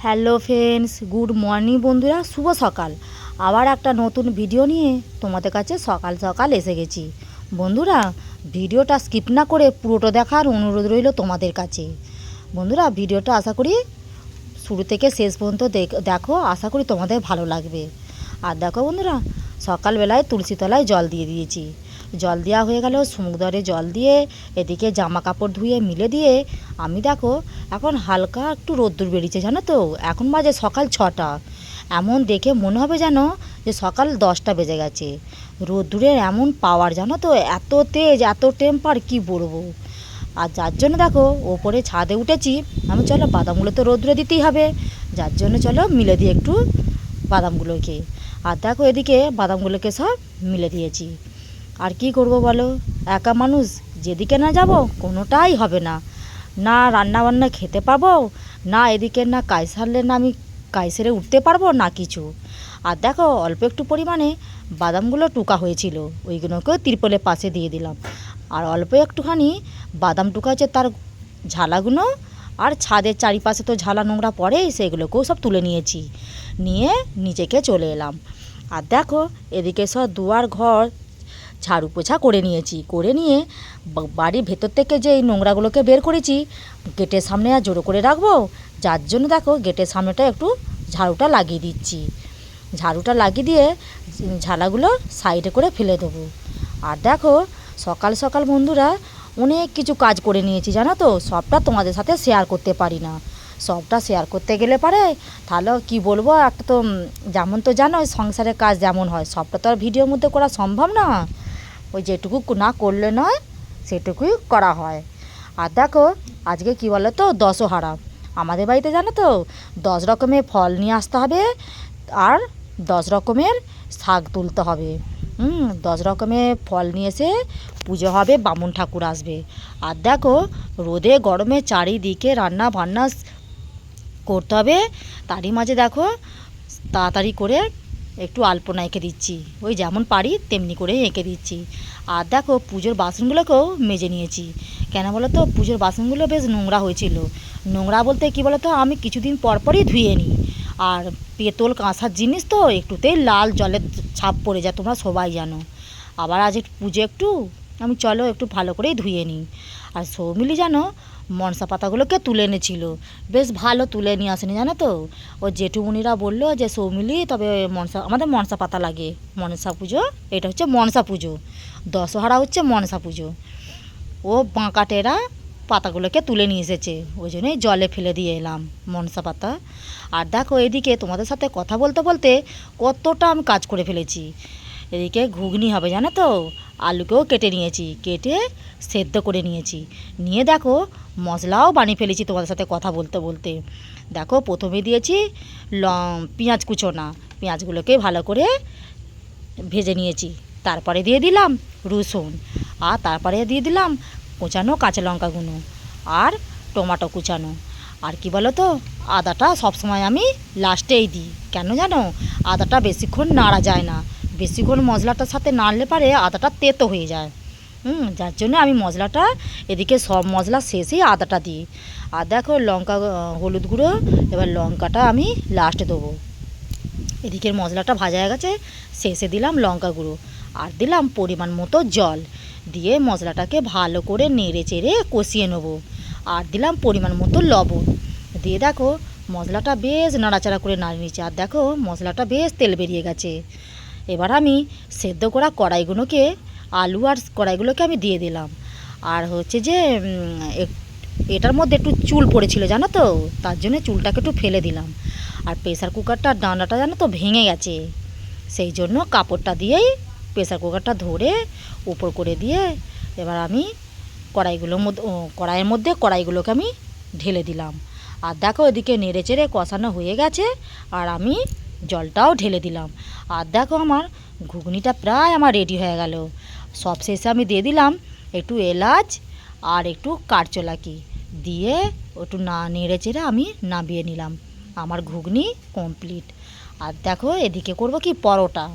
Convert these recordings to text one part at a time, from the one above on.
Hello friends, good morning বন্ধুরা, শুভ সকাল। আবার একটা নতুন ভিডিও নিয়ে তোমাদের কাছে সকাল সকাল এসে গেছি। বন্ধুরা, ভিডিওটা স্কিপ না করে পুরোটা দেখার অনুরোধ রইল তোমাদের কাছে। বন্ধুরা, ভিডিওটা আশা করি শুরু থেকে শেষ পর্যন্ত দেখ- আশা করি তোমাদের ভালো লাগবে। আর দেখো বন্ধুরা, সকালবেলায় তুলসী তলায় জল দিয়ে দিয়েছি। জল দেওয়া হয়ে গেল সমুদ্রে জল দিয়ে এদিকে জামা কাপড় ধুয়ে, মিলে দিয়ে আমি দেখো এখন হালকা একটু রোদ্দুর বেরিয়েছে, জানো তো? এখন বাজে সকাল ছটা। এমন দেখে মনে হবে যেন যে সকাল দশটা বেজে গেছে। রোদ্দুরের এমন পাওয়ার জানো তো? এত তেজ, এত টেম্পার কি বলব? আর যার জন্য দেখো, ওপরে ছাদে উঠেছি, আমি চলো বাদামগুলো তো রোদ্রে দিতেই হবে। যার জন্য চলো মিলে দিই একটু বাদামগুলোকে। আর দেখো এদিকে বাদামগুলোকে সব মিলে দিয়েছি। আর কি করব বলো? একা মানুষ, যেদিকে না যাব কোনোটাই হবে না। না রান্না বান্না খেতে পারব না এদিকে না কাজ সারলে না আমি কাজ সেরে উঠতে পারব না কিছু। আর দেখো, অল্প একটু পরিমাণে বাদামগুলো টুকা হয়েছিল, ওইগুলোকেও তিরপলের পাশে দিয়ে দিলাম। আর অল্প একটুখানি বাদাম টুকা হচ্ছে তার ঝালাগুলো, আর ছাদের চারিপাশে তো ঝালা নোংরা পড়ে, সেগুলোকেও সব তুলে নিয়েছি। নিয়ে নিজেকে চলে এলাম। আর দেখো, এদিকে সব দুয়ার ঘর ঝাড়ু পোছা করে নিয়েছি, করে নিয়ে বাড়ির ভেতর থেকে যে এই নোংরাগুলোকে বের করেছি, গেটের সামনে আর জোরো করে রাখব? যার জন্য দেখো গেটের সামনেটা একটু ঝাড়ুটা লাগিয়ে দিচ্ছি। ঝাড়ুটা লাগিয়ে দিয়ে ঝালাগুলো সাইডে করে ফেলে দেবো। আর দেখো সকাল সকাল বন্ধুরা অনেক কিছু কাজ করে নিয়েছি, জানো তো? সবটা তোমাদের সাথে শেয়ার করতে পারি না। সবটা শেয়ার করতে গেলে পারে তাহলে কি বলব? একটা তো যেমন তো জানো সংসারের কাজ যেমন হয়, সবটা তো আর ভিডিওর মধ্যে করা সম্ভব না। ওই যেটুকু না করলে নয়, সেটুকুই করা হয়। আর দেখো, আজকে কি বলো তো দশহারা। আমাদের বাড়িতে জানো তো, দশ রকমের ফল নিয়ে আসতে হবে আর দশ রকমের শাক তুলতে হবে। হুম, দশ রকমের ফল নিয়ে এসে পুজো হবে, বামুন ঠাকুর আসবে। আর দেখো, রোদে গরমে চারিদিকে রান্না বান্না করতে হবে। তারই মাঝে দেখো, তাড়াতাড়ি করে একটু আলপনা এঁকে দিচ্ছি। ওই যেমন পারি তেমনি করে এঁকে দিচ্ছি। আর দেখো, পুজোর বাসনগুলোকেও মেজে নিয়েছি। কেন বলো তো পুজোর বাসনগুলো বেশ নোংরা হয়েছিল। নোংরা বলতে কি বলো তো আমি কিছুদিন পর পরই ধুয়ে নিই। আর পেতল কাঁসার জিনিস তো একটুতেই লাল জলের ছাপ পড়ে যায়, তোমরা সবাই জানো। আবার আজ একটু পুজো একটু, আমি চলো একটু ভালো করেই ধুয়ে নিই। আর সৌমিলি জানো মনসা পাতাগুলোকে তুলে এনেছিল। বেশ ভালো তুলে নিয়ে আসেনি, জানো তো? ও জেঠুমুনিরা বলল যে, সৌমিলি, তবে মনসা, আমাদের মনসা পাতা লাগে, মনসা পুজো। এটা হচ্ছে মনসা পুজো। দশহারা হচ্ছে মনসা পুজো। ও বাঁকাটেরা পাতাগুলোকে তুলে নিয়ে এসেছে। ওই জন্যই জলে ফেলে দিয়ে এলাম মনসা পাতা। আর দেখো, এদিকে তোমাদের সাথে কথা বলতে বলতে কতটা আমি কাজ করে ফেলেছি। এদিকে ঘুগনি হবে, জানো তো? আলুকেও কেটে নিয়েছি, কেটে সেদ্ধ করে নিয়েছি। নিয়ে দেখো, মশলাও বানিয়ে ফেলেছি তোমাদের সাথে কথা বলতে বলতে। দেখো, প্রথমে দিয়েছি লং, পেঁয়াজ কুচোনা। পেঁয়াজগুলোকে ভালো করে ভেজে নিয়েছি। তারপরে দিয়ে দিলাম রসুন। আর তারপরে দিয়ে দিলাম কুচানো কাঁচা লঙ্কা গুঁড়ো আর টমেটো কুচানো। আর কি বলো তো আদাটা সবসময় আমি লাস্টেই দিই। কেন জানো? আদাটা বেশিক্ষণ নাড়া যায় না। বেশিক্ষণ মশলাটার সাথে নাড়লে পারে আদাটা তেতো হয়ে যায়। হুম, যার জন্য আমি মশলাটা এদিকে সব মশলা শেষেই আদাটা দিই। আর দেখো লঙ্কা হলুদ গুঁড়ো, এবার লঙ্কাটা আমি লাস্টে দেবো। এদিকের মশলাটা ভাজা হয়ে গেছে, শেষে দিলাম লঙ্কা গুঁড়ো। আর দিলাম পরিমাণ মতো জল। দিয়ে মশলাটাকে ভালো করে নেড়ে চেড়ে কষিয়ে নেব। আর দিলাম পরিমাণ মতো লবণ। দিয়ে দেখো মশলাটা বেশ নাড়াচাড়া করে নাড়িয়ে নিচ্ছে। আর দেখো মশলাটা বেশ তেল বেরিয়ে গেছে। এবার আমি সেদ্ধ করা কড়াইগুলোকে, আলু আর কড়াইগুলোকে আমি দিয়ে দিলাম। আর হচ্ছে যে এটার মধ্যে একটু চুল পড়েছিল, জানো তো? তার জন্য চুলটাকে একটু ফেলে দিলাম। আর প্রেসার কুকারটার ডান্ডাটা জানো তো, ভেঙে গেছে। সেই জন্য কাপড়টা দিয়েই প্রেসার কুকারটা ধরে উপর করে দিয়ে এবার আমি কড়াইগুলোর মধ্যে কড়াইয়ের মধ্যে কড়াইগুলোকে আমি ঢেলে দিলাম। আর দেখো, এদিকে নেড়ে চেড়ে কষানো হয়ে গেছে। আর আমি জলটাও ঢেলে দিলাম। আর দেখো আমার ঘুগনিটা প্রায় আমার রেডি হয়ে গেল। সব শেষে আমি দিয়ে দিলাম একটু এলাচ আর একটু কারচলাকি। দিয়ে একটু না নেড়ে চেড়ে আমি নামিয়ে নিলাম। আমার ঘুগনি কমপ্লিট আর দেখো এদিকে করব কি পরোটা।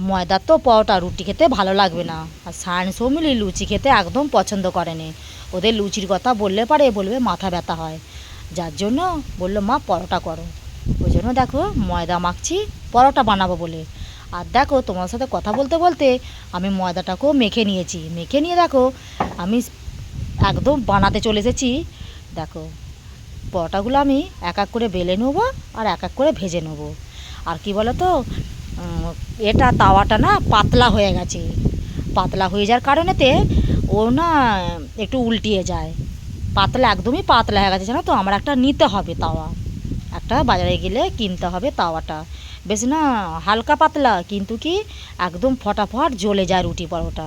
ময়দার তো পরোটা, রুটি খেতে ভালো লাগবে না। আর সায়েন্স মিলি লুচি খেতে একদম পছন্দ করে নে। ওদের লুচির কথা বললে পারে, বলবে মাথা ব্যথা হয়। যার জন্য বলল, মা, পরোটা করো। ওই জন্য দেখো ময়দা মাখছি, পরোটা বানাবো বলে। আর দেখো তোমার সাথে কথা বলতে বলতে আমি ময়দাটাকেও মেখে নিয়েছি। মেখে নিয়ে দেখো আমি একদম বানাতে চলে এসেছি। দেখো, পরোটাগুলো আমি এক এক করে বেলে নেব আর এক এক করে ভেজে নেব। আর কি বলো তো এটা তাওয়াটা না পাতলা হয়ে গেছে। পাতলা হয়ে যাওয়ার কারণেতে ও না একটু উল্টিয়ে যায়। পাতলা, একদমই পাতলা হয়ে গেছে। জানো তো, আমার একটা নিতে হবে তাওয়া। একটা বাজারে গেলে কিনতে হবে তাওয়াটা। বেশ না, হালকা পাতলা, কিন্তু কি একদম ফটাফট জ্বলে যায় রুটি পরোটা।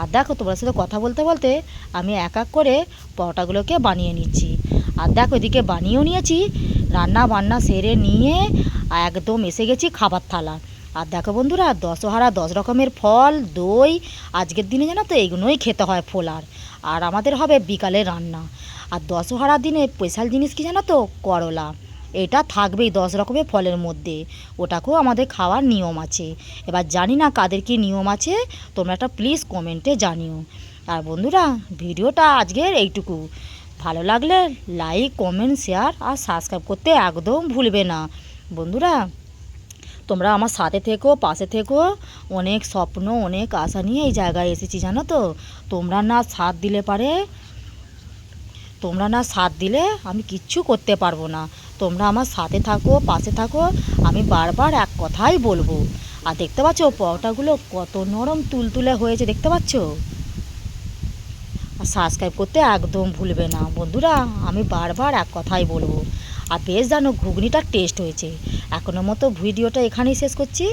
আর দেখো তোমার সাথে কথা বলতে বলতে আমি এক এক করে পরোটাগুলোকে বানিয়ে নিচ্ছি। আর দেখো, এদিকে বানিয়েও নিয়েছি রান্না বান্না সেরে নিয়ে একদম এসে গেছি খাবার থালা। আর দেখো বন্ধুরা, দশহারা দশ রকমের ফল, দই, আজকের দিনে জানো তো এইগুলোই খেতে হয় ফোলার আর। আমাদের হবে বিকালে রান্না। আর দশহারা দিনে স্পেশাল জিনিস কি জানো তো? করলা। এটা থাকবেই দশ রকমের ফলের মধ্যে। ওটাকেও আমাদের খাওয়ার নিয়ম আছে। এবার জানি না কাদের কি নিয়ম আছে, তোমরা একটা প্লিজ কমেন্টে জানিও। আর বন্ধুরা, ভিডিওটা আজকের এইটুকু। ভালো লাগলে লাইক কমেন্ট শেয়ার আর সাবস্ক্রাইব করতে একদম ভুলবে না। বন্ধুরা, তোমরা আমার সাথে থেকো, পাশে থেকো। অনেক স্বপ্ন, অনেক আশা নিয়ে এই জায়গায় এসেছি, জানো তো? তোমরা না সাথ দিলে পারে তোমরা না সাথ দিলে আমি কিচ্ছু করতে পারব না। তোমরা আমার সাথে থাকো, পাশে থাকো, আমি বারবার এক কথাই বলব। আর দেখতে পাচ্ছ, পরোটাগুলো কত নরম তুলতুলে হয়েছে, দেখতে পাচ্ছ? আর সাবস্ক্রাইব করতে একদম ভুলবে না। বন্ধুরা, আমি বারবার এক কথাই বলব। আর বেশ জানো ঘুগনিটার টেস্ট হয়েছে। এখনও মতো ভিডিওটা এখানেই শেষ করছি।